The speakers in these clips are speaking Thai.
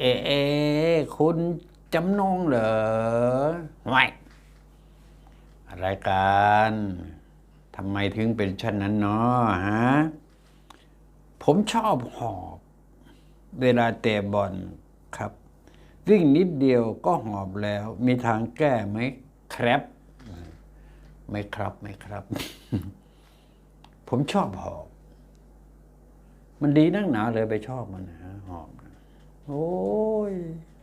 เอเอ คุณจำนงเหรอไม่อะไรกันทำไมถึงเป็นเช่นนั้นเนาะฮะ ผมชอบหอบเวลาเตะบอลครับวิ่งนิดเดียวก็หอบแล้ว มีทางแก้ไหมครับ ไม่ครับไม่ครับ ผมชอบหอบ มันดีนักหนาเลยไปชอบมันนะฮะหอบ โอ้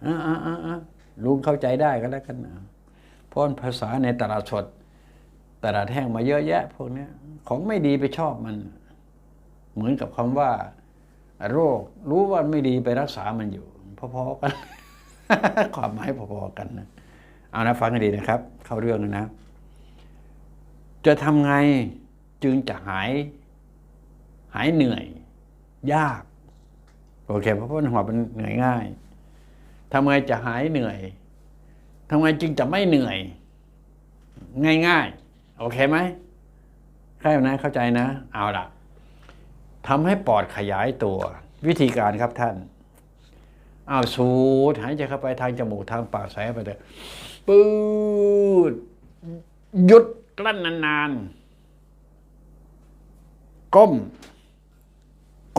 อะอะอะอะลุงเข้าใจได้ก็แล้วกันเพราะภาษาในตลาดสดตลาดแห้งมาเยอะแยะ พวกนี้ของไม่ดีไปชอบมัน เหมือนกับคำว่า โรค รู้ว่าไม่ดีไปรักษามันอยู่พอๆกัน ความหมายพอๆกันนะเอานะฟังให้ดีนะครับ เข้าเรื่องนะ จะทำไงจึงจะหาย หายเหนื่อย ยาก โอเคเพราะว่าหัวมันเหนื่อยง่าย ทำไงจะหายเหนื่อยทำไงจึงจะไม่เหนื่อย ง่ายๆ โอเคไหมใช่นะเข้าใจนะ เอาละทำให้ปอดขยายตัว วิธีการครับท่านเอาสูดหายใจเข้าไปทางจมูกทางปากใส่ไปเลยปืดหยุดกลั้นนานๆ ก้ม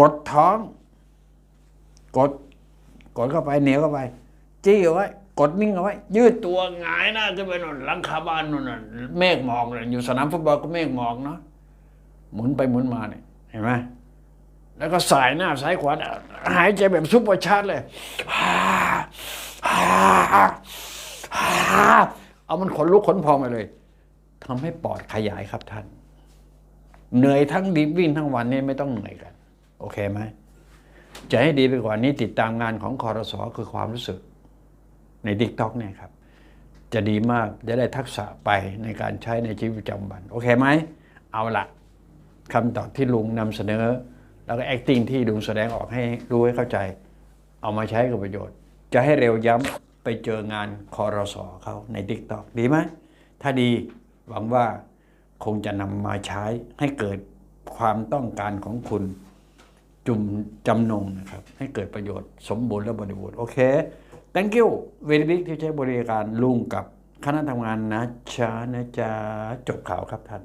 กดท้อง กด กดเข้าไปเหนียวเข้าไป จี้เอาไว้ กดนิ่งเอาไว้ ยืดตัวหงายหน้าขึ้นไปนนหลังคาบ้านนนน่ะเมฆหมอกเลยอยู่สนามฟุตบอลก็เมฆหมอกเนาะหมุนไปหมุนมาเนี่ยเห็นไหมแล้วก็สายหน้าสายขวาหายใจแบบซุปเปอร์ชาร์จเลยเอามันขนลุกขนพองไปเลยทำให้ปอดขยายครับท่าน เหนื่อยทั้งดิบวิ่งทั้งวันนี่ไม่ต้องเหนื่อยกัน โอเคไหม จะให้ดีไปกว่านี้ติดตามงานของคอรสอคือความรู้สึกในดิกต็อกเนี่ยครับ จะดีมากจะได้ทักษะไปในการใช้ในชีวิตประจำวัน โอเคไหม เอาละคำตอบที่ลุงนำเสนอ แล้วก็ acting ที่ลุงแสดงออกให้รู้ให้เข้าใจ เอามาใช้กับประโยชน์ จะให้เร็วย้ำไปเจองานคอรสอเขาในดิกต็อกดีไหม ถ้าดีหวังว่าคงจะนำมาใช้ให้เกิดความต้องการของคุณ จุมจำนงนะครับ ให้เกิดประโยชน์สมบูรณ์และบริบูรณ์โอเค thank you very big ที่ใช้บริการลุงกับคณะทำงานนะจ๊ะนะจ๊ะจบข่าวครับท่าน